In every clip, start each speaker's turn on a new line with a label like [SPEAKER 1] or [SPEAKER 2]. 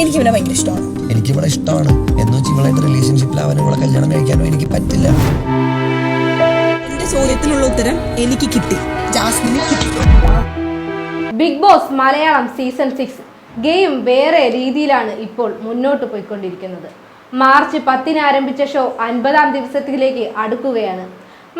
[SPEAKER 1] എനിക്ക് ഇവനെ ഭയങ്കര ഇഷ്ടമാണ്.
[SPEAKER 2] എനിക്ക് ഇവിടെ ഇഷ്ടമാണ്. എന്ന് വെച്ച് ഇവളായിട്ട് അവനെ ഇവളെ കല്യാണം കഴിക്കാനോ എനിക്ക് പറ്റില്ല.
[SPEAKER 1] എന്റെ ചോദ്യത്തിനുള്ള ഉത്തരം എനിക്ക് കിട്ടി. ജാസ്മിന് കിട്ടി.
[SPEAKER 3] Big boss Malayalam season six game വേറെ രീതിയിലാണ് ഇപ്പോൾ മുന്നോട്ട് പോയിക്കൊണ്ടിരിക്കുന്നത്. മാർച്ച് പത്തിന് ആരംഭിച്ച ഷോ അൻപതാം ദിവസത്തിലേക്ക് അടുക്കുകയാണ്.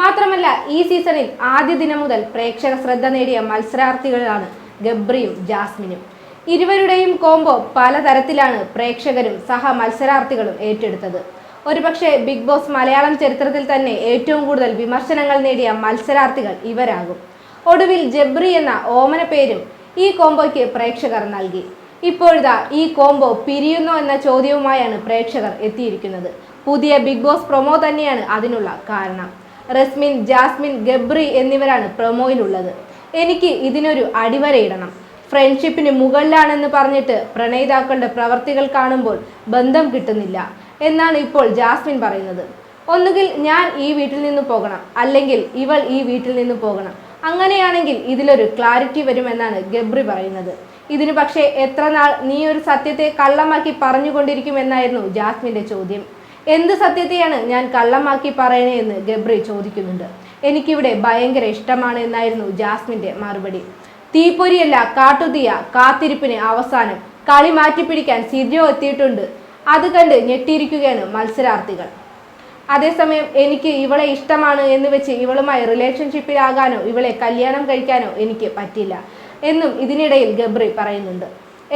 [SPEAKER 3] മാത്രമല്ല ഈ സീസണിൽ ആദ്യ ദിനം മുതൽ പ്രേക്ഷക ശ്രദ്ധ നേടിയ മത്സരാർത്ഥികളാണ് ഗബ്രിയും ജാസ്മിനും. ഇരുവരുടെയും കോംബോ പലതരത്തിലാണ് പ്രേക്ഷകരും സഹ മത്സരാർത്ഥികളും ഏറ്റെടുത്തത്. ഒരുപക്ഷെ ബിഗ് ബോസ് മലയാളം ചരിത്രത്തിൽ തന്നെ ഏറ്റവും കൂടുതൽ വിമർശനങ്ങൾ നേടിയ മത്സരാർത്ഥികൾ ഇവരാകും. ഒടുവിൽ ജബ്രി എന്ന ഓമന പേരും ഈ കോംബോയ്ക്ക് പ്രേക്ഷകർ നൽകി. ഇപ്പോഴിതാ ഈ കോംബോ പിരിയുന്നോ എന്ന ചോദ്യവുമായാണ് പ്രേക്ഷകർ എത്തിയിരിക്കുന്നത്. പുതിയ ബിഗ് ബോസ് പ്രൊമോ തന്നെയാണ് അതിനുള്ള കാരണം. റസ്മിൻ ജാസ്മിൻ ഗബ്രി എന്നിവരാണ് പ്രൊമോയിലുള്ളത് എനിക്ക് ഇതിനൊരു അടിവരയിടണം. ഫ്രണ്ട്ഷിപ്പിന് മുകളിലാണെന്ന് പറഞ്ഞിട്ട് പ്രണയിതാക്കളുടെ പ്രവർത്തികൾ കാണുമ്പോൾ ബന്ധം കിട്ടുന്നില്ല. എന്നാണ് ഇപ്പോൾ ജാസ്മിൻ പറയുന്നത്. ഒന്നുകിൽ ഞാൻ ഈ വീട്ടിൽ നിന്ന് പോകണം അല്ലെങ്കിൽ ഇവൾ ഈ വീട്ടിൽ നിന്ന് പോകണം. അങ്ങനെയാണെങ്കിൽ ഇതിലൊരു ക്ലാരിറ്റി വരുമെന്നാണ് ഗബ്രി പറയുന്നത്. ഇതിനു പക്ഷേ എത്ര നാൾ നീ ഒരു സത്യത്തെ കള്ളമാക്കി പറഞ്ഞുകൊണ്ടിരിക്കുമെന്നായിരുന്നു ജാസ്മിന്റെ ചോദ്യം. എന്ത് സത്യത്തെയാണ് ഞാൻ കള്ളമാക്കി പറയണേ ഗബ്രി ചോദിക്കുന്നുണ്ട്. എനിക്കിവിടെ ഭയങ്കര ഇഷ്ടമാണ് എന്നായിരുന്നു ജാസ്മിന്റെ മറുപടി. തീപ്പൊരിയല്ല കാട്ടുതീയ കാത്തിരിപ്പിന് അവസാനം കളി മാറ്റിപ്പിടിക്കാൻ സിജോ എത്തിയിട്ടുണ്ട്. അത് കണ്ട് ഞെട്ടിയിരിക്കുകയാണ് മത്സരാർത്ഥികൾ. അതേസമയം എനിക്ക് ഇവളെ ഇഷ്ടമാണ് എന്ന് വെച്ച് ഇവളുമായി റിലേഷൻഷിപ്പിലാകാനോ ഇവളെ കല്യാണം കഴിക്കാനോ എനിക്ക് പറ്റില്ല എന്നും ഇതിനിടയിൽ ഗബ്രി പറയുന്നുണ്ട്.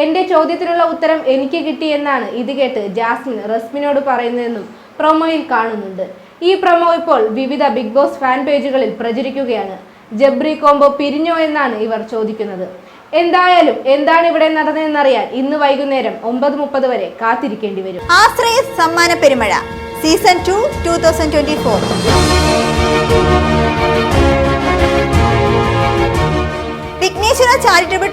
[SPEAKER 3] എന്റെ ചോദ്യത്തിനുള്ള ഉത്തരം എനിക്ക് കിട്ടിയെന്നാണ് ഇത് കേട്ട് ജാസ്മിൻ റസ്മിനോട് പറയുന്നതെന്നും പ്രൊമോയിൽ കാണുന്നുണ്ട്. ഈ പ്രൊമോ ഇപ്പോൾ വിവിധ ബിഗ് ബോസ് ഫാൻ പേജുകളിൽ പ്രചരിക്കുകയാണ്. ജബ്രി കോംബോ പിരിഞ്ഞോ എന്നാണ് ഇവർ ചോദിക്കുന്നത്. എന്തായാലും എന്താണ് ഇവിടെ നടന്നതെന്നറിയാൻ ഇന്ന് വൈകുന്നേരം ഒമ്പത് മുപ്പത് വരെ കാത്തിരിക്കേണ്ടി വരും.
[SPEAKER 4] ആശ്രയ സമ്മാന പെരുമഴ. Season two two thousand twenty four.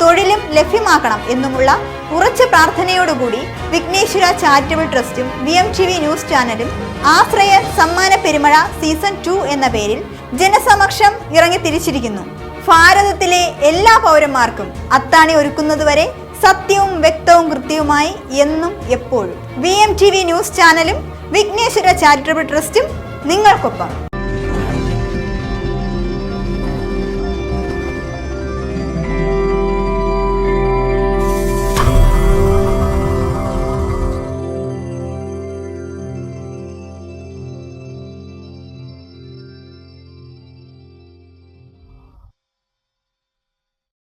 [SPEAKER 4] തൊഴിലും ലഭ്യമാക്കണം എന്നുമുള്ള ഉറച്ച പ്രാർത്ഥനയോടുകൂടി Vighneshwara charitable ട്രസ്റ്റും V M T V news ചാനലും ആശ്രയ സമ്മാന പെരുമഴ സീസൺ ടു എന്ന പേരിൽ ജനസമക്ഷം ഇറങ്ങി തിരിച്ചിരിക്കുന്നു ഭാരതത്തിലെ എല്ലാ പൗരന്മാർക്കും അത്താണി ഒരുക്കുന്നതുവരെ സത്യവും വ്യക്തവും കൃത്യവുമായി എന്നും എപ്പോഴും. V M T V news ചാനലും വിഘ്നേശ്വര ചാരിറ്റബിൾ ട്രസ്റ്റും നിങ്ങൾക്കൊപ്പം.